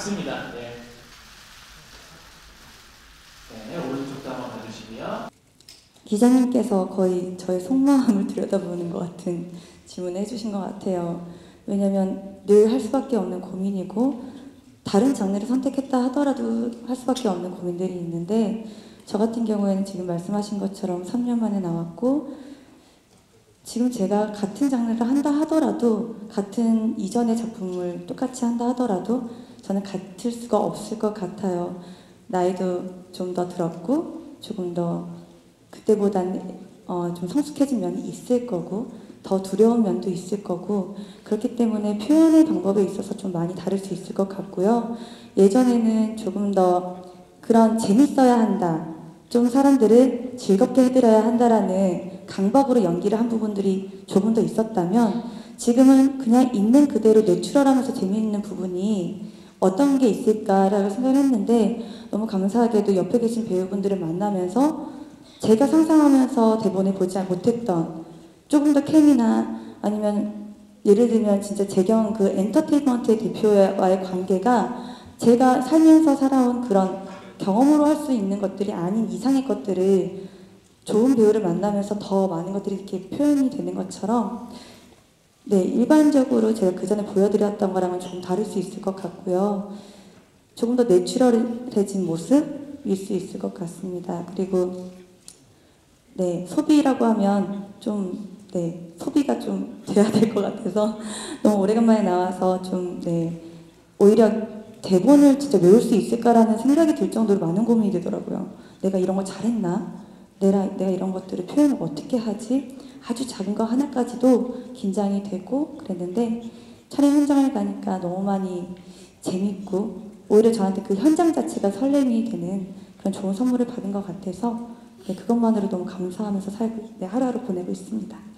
작습니다. 네. 네, 오른쪽도 한번 봐주시고요. 기자님께서 거의 저의 속마음을 들여다보는 것 같은 질문을 해주신 것 같아요. 왜냐면 늘 할 수밖에 없는 고민이고 다른 장르를 선택했다 하더라도 할 수밖에 없는 고민들이 있는데 저 같은 경우에는 지금 말씀하신 것처럼 3년 만에 나왔고 지금 제가 같은 장르를 한다 하더라도 같은 이전의 작품을 똑같이 한다 하더라도 저는 같을 수가 없을 것 같아요. 나이도 좀 더 들었고 조금 더 그때보다는 어, 좀 성숙해진 면이 있을 거고 더 두려운 면도 있을 거고 그렇기 때문에 표현의 방법에 있어서 좀 많이 다를 수 있을 것 같고요. 예전에는 조금 더 그런 재밌어야 한다. 좀 사람들을 즐겁게 해드려야 한다라는 강박으로 연기를 한 부분들이 조금 더 있었다면 지금은 그냥 있는 그대로 내추럴하면서 재미있는 부분이 어떤 게 있을까라고 생각을 했는데 너무 감사하게도 옆에 계신 배우분들을 만나면서 제가 상상하면서 대본에 보지 못했던 조금 더 케미나 아니면 예를 들면 진짜 재경 그 엔터테인먼트의 대표와의 관계가 제가 살면서 살아온 그런 경험으로 할 수 있는 것들이 아닌 이상의 것들을 좋은 배우를 만나면서 더 많은 것들이 이렇게 표현이 되는 것처럼 네 일반적으로 제가 그 전에 보여드렸던 거랑은 조금 다를 수 있을 것 같고요. 조금 더 내추럴해진 모습일 수 있을 것 같습니다. 그리고 네 소비라고 하면 좀 네, 소비가 좀 돼야 될 것 같아서 너무 오래간만에 나와서 좀 네, 오히려 대본을 진짜 외울 수 있을까라는 생각이 들 정도로 많은 고민이 되더라고요. 내가 이런 거 잘했나? 내가, 내가 이런 것들을 표현을 어떻게 하지? 아주 작은 거 하나까지도 긴장이 되고 그랬는데 촬영 현장을 가니까 너무 많이 재밌고 오히려 저한테 그 현장 자체가 설렘이 되는 그런 좋은 선물을 받은 것 같아서 네, 그것만으로 너무 감사하면서 살고 네, 하루하루 보내고 있습니다.